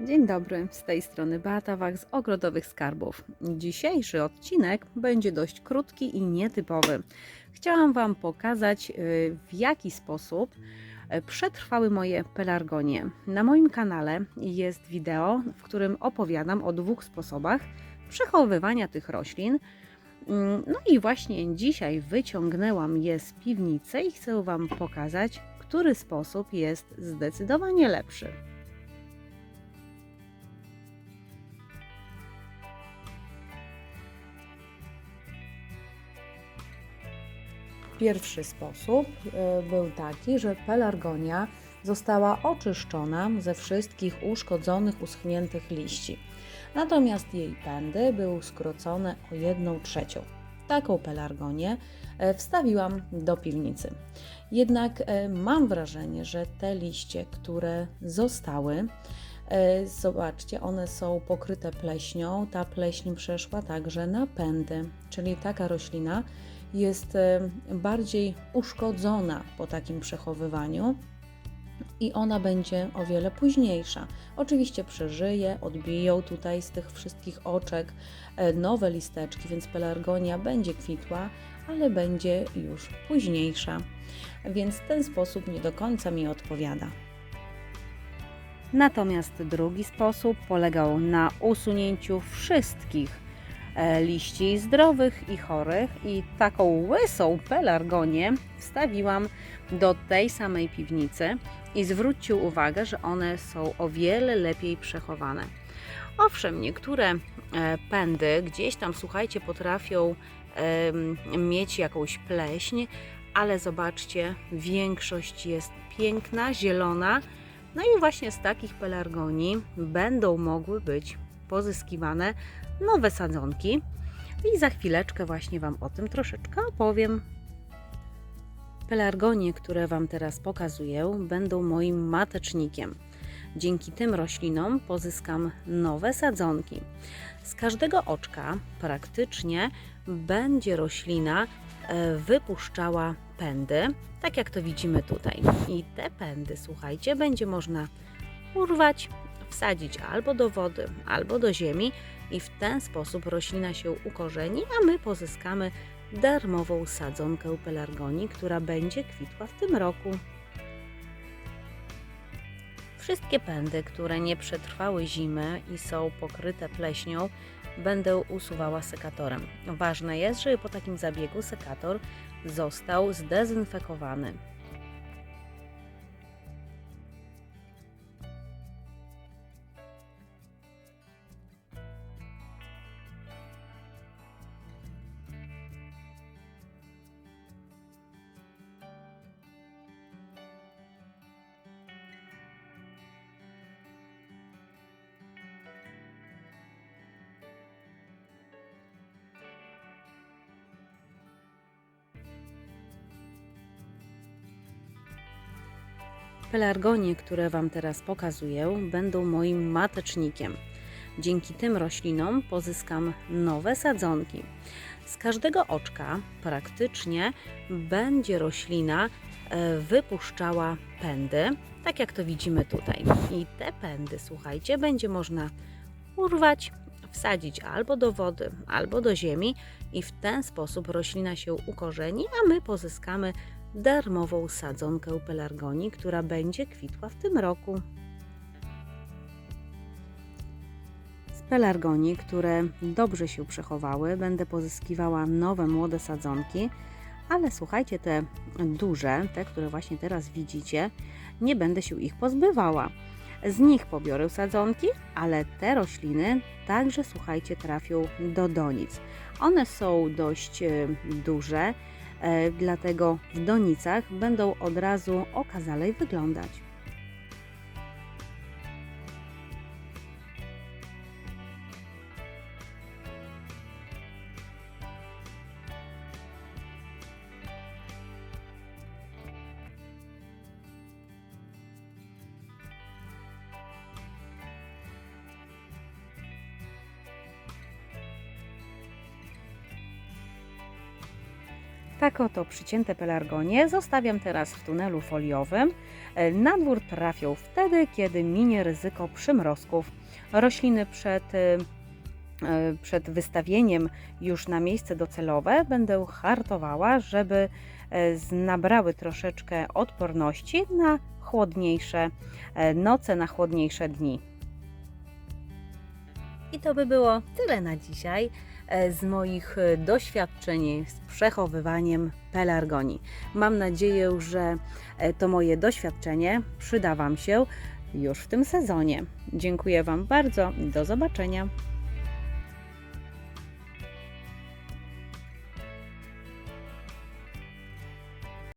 Dzień dobry, z tej strony Beata Wach z Ogrodowych Skarbów. Dzisiejszy odcinek będzie dość krótki i nietypowy. Chciałam Wam pokazać, y, w jaki sposób y, przetrwały moje pelargonie. Na moim kanale jest wideo, w którym opowiadam o dwóch sposobach przechowywania tych roślin. Mm, No i właśnie dzisiaj wyciągnęłam je z piwnicy i chcę Wam pokazać, który sposób jest zdecydowanie lepszy. Pierwszy sposób e, był taki, że pelargonia została oczyszczona ze wszystkich uszkodzonych, uschniętych liści. Natomiast jej pędy były skrócone o 1 trzecią. Taką pelargonię e, wstawiłam do piwnicy. Jednak e, mam wrażenie, że te liście, które zostały, zobaczcie, one są pokryte pleśnią. Ta pleśń przeszła także na pędy, czyli taka roślina jest e, bardziej uszkodzona po takim przechowywaniu i ona będzie o wiele późniejsza. Oczywiście przeżyje, odbiją tutaj z tych wszystkich oczek e, nowe listeczki, więc pelargonia będzie kwitła, ale będzie już późniejsza. Więc ten sposób nie do końca mi odpowiada. Natomiast drugi sposób polegał na usunięciu wszystkich liści zdrowych i chorych i taką łysą pelargonię wstawiłam do tej samej piwnicy i zwróćcie uwagę, że one są o wiele lepiej przechowane. Owszem, niektóre e, pędy gdzieś tam, słuchajcie, potrafią mieć jakąś pleśń, ale zobaczcie, większość jest piękna, zielona. No i właśnie z takich pelargonii będą mogły być pozyskiwane nowe sadzonki. I za chwileczkę właśnie Wam o tym troszeczkę opowiem. Pelargonie, które Wam teraz pokazuję, będą moim matecznikiem. Dzięki tym roślinom pozyskam nowe sadzonki. Z każdego oczka praktycznie będzie roślina e, wypuszczała pędy, tak jak to widzimy tutaj. I te pędy, słuchajcie, będzie można urwać, wsadzić albo do wody, albo do ziemi i w ten sposób roślina się ukorzeni, a my pozyskamy darmową sadzonkę pelargonii, która będzie kwitła w tym roku. Wszystkie pędy, które nie przetrwały zimy i są pokryte pleśnią, będę usuwała sekatorem. Ważne jest, żeby po takim zabiegu sekator został zdezynfekowany. Pelargonie, które Wam teraz pokazuję, będą moim matecznikiem. Dzięki tym roślinom pozyskam nowe sadzonki. Z każdego oczka praktycznie będzie roślina e, wypuszczała pędy, tak jak to widzimy tutaj. I te pędy, słuchajcie, będzie można urwać, wsadzić albo do wody, albo do ziemi i w ten sposób roślina się ukorzeni, a my pozyskamy darmową sadzonkę pelargonii, która będzie kwitła w tym roku. Z pelargonii, które dobrze się przechowały, będę pozyskiwała nowe młode sadzonki, ale słuchajcie, te duże, te, które właśnie teraz widzicie, nie będę się ich pozbywała. Z nich pobiorę sadzonki, ale te rośliny także, słuchajcie, trafią do donic. One są dość e, duże, dlatego w donicach będą od razu okazalej wyglądać. Tak oto przycięte pelargonie zostawiam teraz w tunelu foliowym. E, Na dwór trafią wtedy, kiedy minie ryzyko przymrozków. Rośliny przed, e, e, przed wystawieniem już na miejsce docelowe będę hartowała, żeby nabrały troszeczkę odporności na chłodniejsze noce, na chłodniejsze dni. I to by było tyle na dzisiaj e, z moich e, doświadczeń z przechowywaniem pelargonii. Mam nadzieję, że e, to moje doświadczenie przyda Wam się już w tym sezonie. Dziękuję Wam bardzo. Do zobaczenia.